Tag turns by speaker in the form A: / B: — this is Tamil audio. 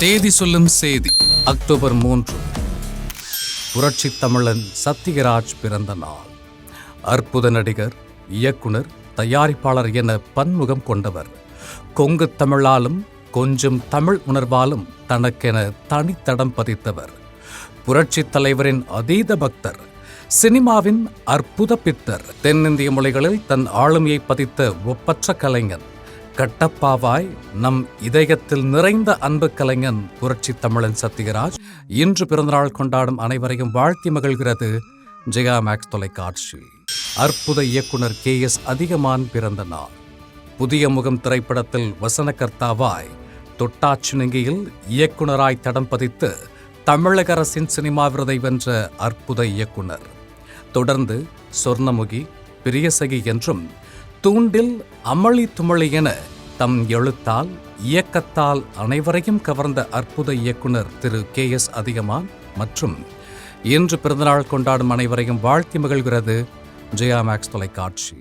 A: தேதி சொல்லும் செய்தி அக்டோபர் மூன்று. புரட்சி தமிழன் சத்யராஜ் பிறந்த நாள். அற்புத நடிகர் இயக்குனர் தயாரிப்பாளர் என பன்முகம் கொண்டவர். கொங்கு தமிழாலும் கொஞ்சம் தமிழ் உணர்வாலும் தனக்கென தனித்தடம் பதித்தவர். புரட்சித் தலைவரின் அதீத பக்தர் சினிமாவின் அற்புத பித்தர். தென்னிந்திய மொழிகளில் தன் ஆளுமையை பதித்த ஒப்பற்ற கலைஞன். கட்டப்பாவாய் நம் இதயத்தில் நிறைந்த அன்பு கலைஞன் புரட்சி தமிழன் சத்யராஜ் இன்று பிறந்தநாள் கொண்டாடும் அனைவரையும் வாழ்த்தி மகிழ்கிறது ஜெயா மேக்ஸ் தொலைக்காட்சி. அற்புத இயக்குனர் கே எஸ் அதிகமான் பிறந்த நாள். புதிய முகம் திரைப்படத்தில் வசனகர்த்தாவாய் தொட்டாச்சினுங்கியில் இயக்குனராய் தடம் பதித்து தமிழக அரசின் சினிமா விருதை வென்ற அற்புத இயக்குனர். தொடர்ந்து சொர்ணமுகி பிரியசகி என்றும் தூண்டில் அமளி துமளி என தம் எழுத்தால் இயக்கத்தால் அனைவரையும் கவர்ந்த அற்புத இயக்குனர் திரு கே எஸ் அதிகமான் மற்றும் இன்று பிறந்தநாள் கொண்டாடும் அனைவரையும் வாழ்த்தி மகிழ்கிறது ஜெயா மேக்ஸ் தொலைக்காட்சி.